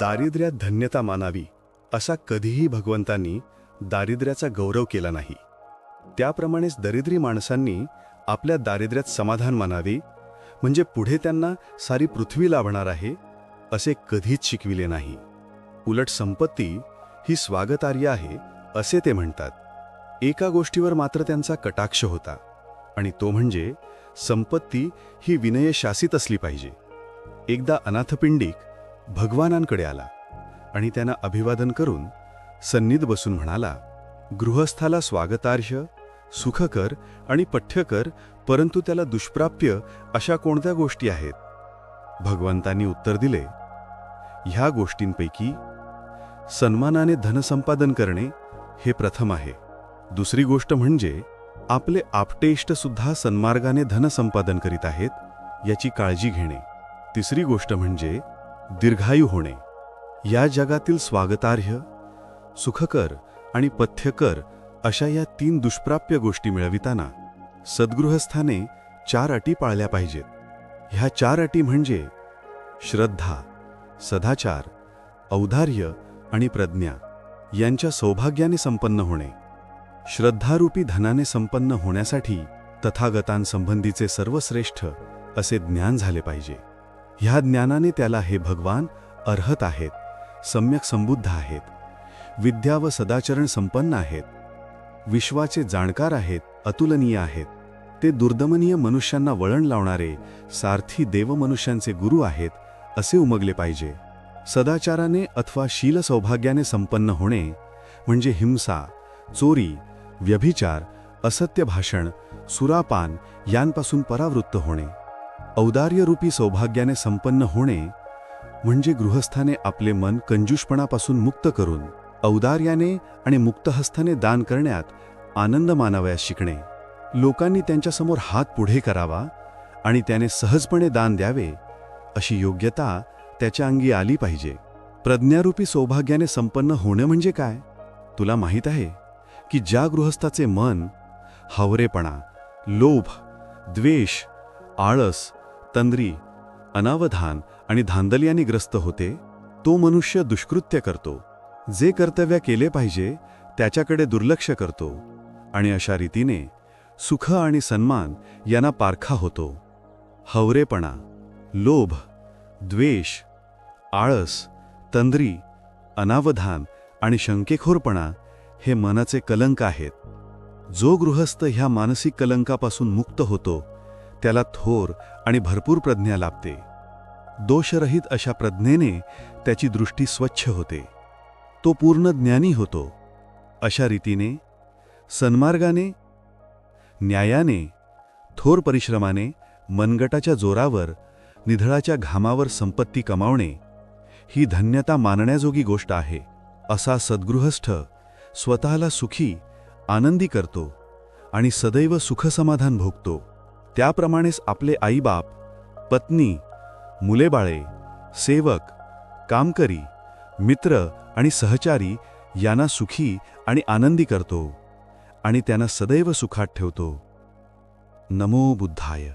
दारिद्र्यात धन्यता मानावी असा कधीही भगवंतांनी दारिद्र्याचा गौरव केला नाही. त्याप्रमाणेच दरिद्री माणसांनी आपल्या दारिद्र्यात समाधान मानावे म्हणजे पुढे त्यांना सारी पृथ्वी लाभणार आहे असे कधीच शिकविले नाही. उलट संपत्ती ही स्वागतार्य आहे असे ते म्हणतात. एका गोष्टीवर मात्र त्यांचा कटाक्ष होता आणि तो म्हणजे संपत्ती ही विनयशासित असली पाहिजे. एकदा अनाथपिंडिक भगवानांकडे आला आणि त्यांना अभिवादन करून सन्निध बसून म्हणाला गृहस्थाला स्वागतार्ह सुखकर आणि पठ्यकर परंतु त्याला दुष्प्राप्य अशा कोणत्या गोष्टी आहेत? भगवंतांनी उत्तर दिले ह्या गोष्टींपैकी सन्मानाने धनसंपादन करणे हे प्रथम आहे. दुसरी गोष्ट म्हणजे आपले आपटेष्टसुद्धा सन्मार्गाने धनसंपादन करीत आहेत याची काळजी घेणे. तिसरी गोष्ट म्हणजे दीर्घायू होणे. या जगातील स्वागतार्ह सुखकर आणि पथ्यकर अशा या तीन दुष्प्राप्य गोष्टी मिळविताना सद्गृहस्थाने चार अटी पाळल्या पाहिजेत. ह्या चार अटी म्हणजे श्रद्धा सदाचार औदार्य आणि प्रज्ञा यांच्या सौभाग्याने संपन्न होणे. श्रद्धारूपी धनाने संपन्न होण्यासाठी तथागतांसंबंधीचे सर्वश्रेष्ठ असे ज्ञान झाले पाहिजे. ह्या ज्ञानाने त्याला हे भगवान अर्हत आहेत सम्यक संबुद्ध आहेत विद्या व सदाचरण संपन्न आहेत विश्वाचे जाणकार आहेत अतुलनीय आहेत ते दुर्दमनीय मनुष्यांना वळण लावणारे सारथी देवमनुष्यांचे गुरु आहेत असे उमगले पाहिजे. सदाचाराने अथवा शील सौभाग्याने संपन्न होणे म्हणजे हिंसा चोरी व्यभिचार असत्य भाषण सुरापान यांपासून परावृत्त होणे. औदार्यरूपी सौभाग्याने संपन्न होणे म्हणजे गृहस्थाने आपले मन कंजूषपणापासून मुक्त करून औदार्याने आणि मुक्तहस्ताने दान करण्यात आनंद मानावयास शिकणे. लोकांनी त्यांच्यासमोर हात पुढे करावा आणि त्याने सहजपणे दान द्यावे अशी योग्यता त्याच्या अंगी आली पाहिजे. प्रज्ञारूपी सौभाग्याने संपन्न होणं म्हणजे काय? तुला माहीत आहे की ज्या गृहस्थाचे मन हावरेपणा लोभ द्वेष आळस तंद्री अनावधान आणि धांदलियाने ग्रस्त होते तो मनुष्य दुष्कृत्य करतो. जे कर्तव्य केले पाहिजे त्याच्याकडे दुर्लक्ष करतो. आणि अशा रीतीने सुख आणि सन्मान यांना पारखा होतो. हवरेपणा लोभ द्वेष आळस तंद्री अनावधान आणि शंकेखोरपणा हे मनाचे कलंक आहेत. जो गृहस्थ ह्या मानसिक कलंकापासून मुक्त होतो त्याला थोर आणि भरपूर प्रज्ञा लाभते. दोषरहित अशा प्रज्ञेने त्याची दृष्टी स्वच्छ होते. तो पूर्ण ज्ञानी होतो. अशा रीतीने सन्मार्गाने न्यायाने थोर परिश्रमाने मनगटाच्या जोरावर निधळाच्या घामावर संपत्ती कमावणे ही धन्यता मानण्याजोगी गोष्ट आहे असा सद्गृहस्थ स्वतःला सुखी आनंदी करतो आणि सदैव सुखसमाधान भोगतो. त्याप्रमाणेच आपले आईबाप पत्नी मुलेबाळे सेवक कामकरी मित्र आणि सहचारी यांना सुखी आणि आनंदी करतो आणि त्यांना सदैव सुखात ठेवतो. नमो बुद्धाय.